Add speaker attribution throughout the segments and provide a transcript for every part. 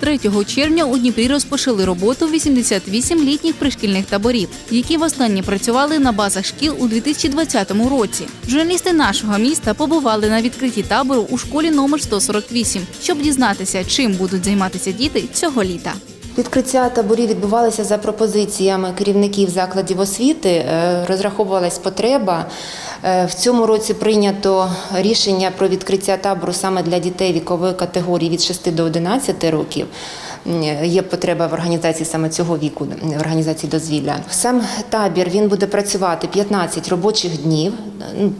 Speaker 1: 3 червня у Дніпрі розпочали роботу 88 літніх пришкільних таборів, які востаннє працювали на базах шкіл у 2020 році. Журналісти нашого міста побували на відкритті табору у школі номер 148, щоб дізнатися, чим будуть займатися діти цього літа.
Speaker 2: Відкриття таборів відбувалося за пропозиціями керівників закладів освіти. Е, Розраховувалась потреба. Е, В цьому році прийнято рішення про відкриття табору саме для дітей вікової категорії від 6 до 11 років. Є потреба в організації саме цього віку, в організації дозвілля. Сам табір він буде працювати 15 робочих днів,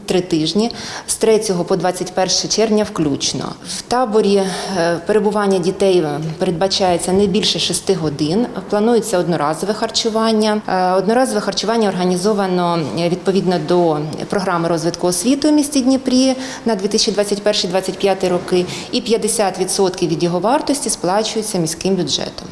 Speaker 2: три тижні, з 3 по 21 червня включно. В таборі е, перебування дітей е, передбачається не більше 6 годин. Планується одноразове харчування. Е, Одноразове харчування організовано е, відповідно до програми розвитку освіти у місті Дніпрі на 2021-2025 роки, і 50% від його вартості сплачується міським бюджетом.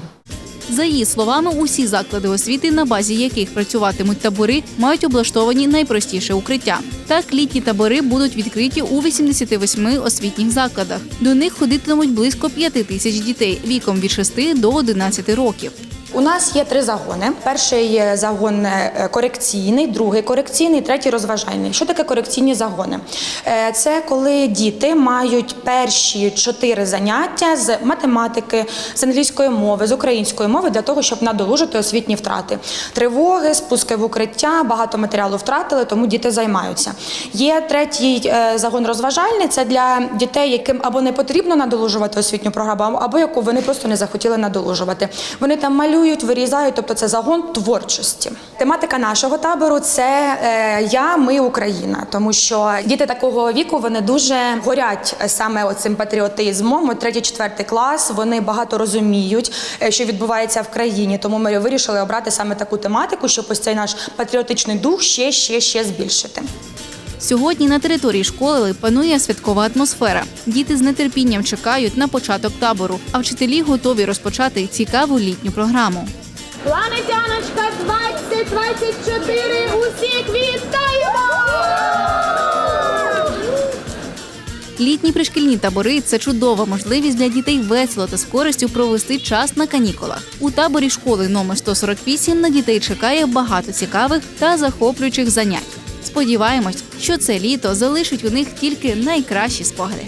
Speaker 1: За її словами, усі заклади освіти, на базі яких працюватимуть табори, мають облаштовані найпростіше укриття. Так, літні табори будуть відкриті у 88 освітніх закладах. До них ходитимуть близько 5 тисяч дітей віком від 6 до 11 років.
Speaker 3: У нас є три загони. Перший загон е, корекційний, другий корекційний, третій розважальний. Що таке корекційні загони? Е, Це коли діти мають перші чотири заняття з математики, з англійської мови, з української мови для того, щоб надолужити освітні втрати. Тривоги, спуски в укриття, багато матеріалу втратили, тому діти займаються. Є третій е, загон розважальний. Це для дітей, яким або не потрібно надолужувати освітню програму, або яку вони просто не захотіли надолужувати. Вони там малюють, вирізають, тобто це загон творчості. Тематика нашого табору це е, я, ми, Україна, тому що діти такого віку вони дуже горять е, саме оцим патріотизмом. От третій, четвертий клас. Вони багато розуміють, е, що відбувається в країні. Тому ми вирішили обрати саме таку тематику, щоб ось цей наш патріотичний дух ще, ще, ще збільшити.
Speaker 1: Сьогодні на території школи панує святкова атмосфера. Діти з нетерпінням чекають на початок табору, а вчителі готові розпочати цікаву літню програму.
Speaker 4: Планетяночка 2024, усіх вітаємо!
Speaker 1: Літні пришкільні табори це чудова можливість для дітей весело та з користю провести час на канікулах. У таборі школи номер 148 на дітей чекає багато цікавих та захоплюючих занять. Сподіваємось, що це літо залишить у них тільки найкращі спогади.